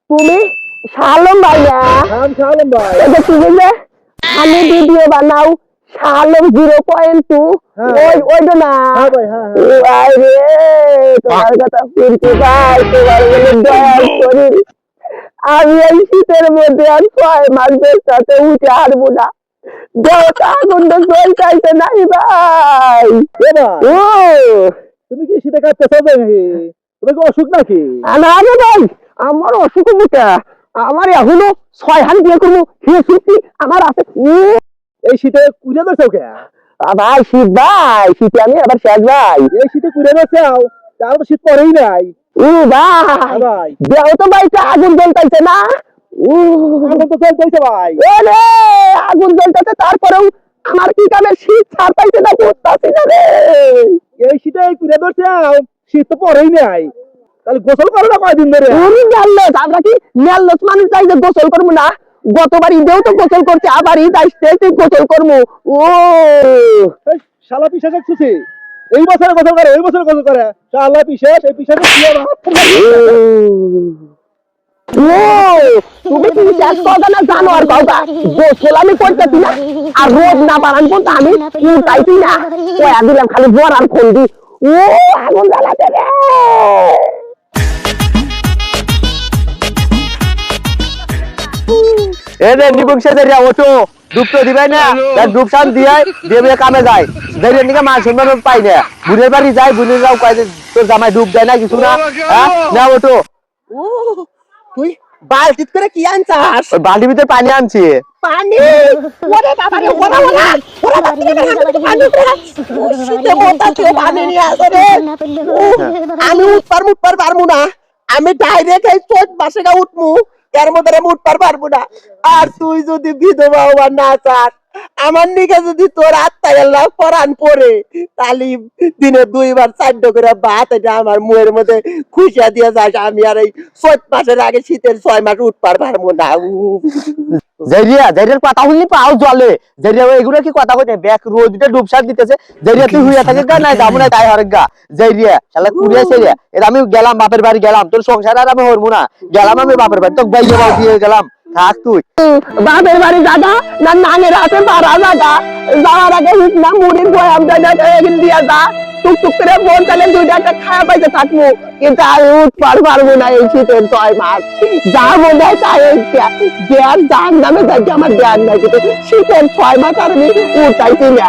তুমি তুমি আমি ভিডিও বানাও জিরো পয়েন্ট টু না ভাই ও ভাই রে তোমার কথা শুনতে ভাই তোমার বলে দয়াল করি আমি এই শীতের মধ্যে আর ছয় মাস সাথে উঠে হারবো না। দেওয়া আগুন তো চলতে নাই ভাই। ও তুমি কি শীতে কাটতেছো নাকি? তুমি কি অসুখ নাকি? না রে ভাই আমার অসুখ মুখা আমার এখনও ছয় হান দিয়ে করব হে সত্যি আমার আছে। এই শীতে কুড়ে ধরছো কে? ভাই শীত ভাই শীতে আমি আবার শেষ ভাই। এই শীতে কুড়ে ধরছো? তার শীত পরেই নাই। ও ভাই ভাই। দেহ তো ভাই আগুন জ্বলতাইছে না। ভাই। আগুন জ্বলতেছে তারপরেও আমার কি কামে শীত ছাড় পাইছে না বুঝতাছি না রে। এই শীতে কুড়ে ধরছো শীত তো পরেই নাই। তাহলে গোসল করো না কয়দিন ধরে? উনি নেলস আমরা কি? নেলস মানুষ চাই যে গোসল করব না। গতবার ঈদেও তো গোসল করছে আবার ঈদ আসতে গোসল করব ও। শালা পিসাস খুশি এই বছরে গোসল করে এই বছরে গোসল করে। শালা পিসাস এই পিসাস কি ও। তুমি কি শেষ কথা না জানো আর কাউকা গোসল আমি করতেছি না আর রোদ না বাড়ান পর্যন্ত আমি উঠাইছি না। কয়া দিলাম খালি বর আর ও আগুন জ্বালাতে রে। এ রে ওটো ডুব তো দিবাই না তার ডুব সান দিয়ে দিয়ে কামে যায়। দেরিয়া নিকে মান সম্মান পাই না। বুনের বাড়ি যায় বুনের যাও কয় তোর জামাই ডুব দেয় না কিছু না। হ্যাঁ? না ওটো ও তুই বালতিত করে কি আনছাস ওই বালতির ভিতরে পানি আনছি পানি ওরে বাবা রে ওরা ওরা ওরা বাপরে পানি করে শীতে মোটা কেউ পানি নিয়ে আসে রে উহ, আমি উঠপার মুঠপার পারব না আমি ডাইরেক্ট এই চোখ মাসে গা উঠমু এর মধ্যে আমি উঠপার পারব না আর তুই যদি বিধবা হওয়ার না চাস আমার নিকে যদি তোর আত্মা গেল্লা পরান পরে তাহলে দিনে দুইবার চারটে করে ভাত এটা আমার মুয়ের মধ্যে খুশিয়া দিয়ে যাস। আমি আর এই চোদ্দ মাসের আগে শীতের ছয় মাস উঠপার পারব না। জেরিয়া, জেরিয়ার শুনলি পাও জলে। জেরিয়া এগুলো কি কথা কইতে? ব্যাক রোদ দিতে ডুব দিতেছে। জেরিয়া, তুই হুইয়া থাকে গা? নাই, যাব না তাই হরে গা। জেরিয়া, শালা কুড়িয়া সেরিয়া এর আমি গেলাম, বাপের বাড়ি গেলাম। তোর সংসার আর আমি হরমু না। গেলাম আমি বাপের বাড়ি। বাইয়ে বাউ দিয়ে গেলাম। থাক তুই। বাপের বাড়ি দাদা না নানের হাতে মারা দাদা যাওয়ার আগে না মুড়ির বয়াম দাদা দিয়া যা। টুক টুক করে বোন তাহলে দুইটা একটা খাওয়া পাইতে থাকব। কিন্তু আমি উঠবার পারব না এই শীতের ছয় মাস। যা মনে হয় তাই জ্ঞান জান নামে যাই আমার জ্ঞান নাই কিন্তু শীতের ছয় মাস আর আমি উঠাইছি না।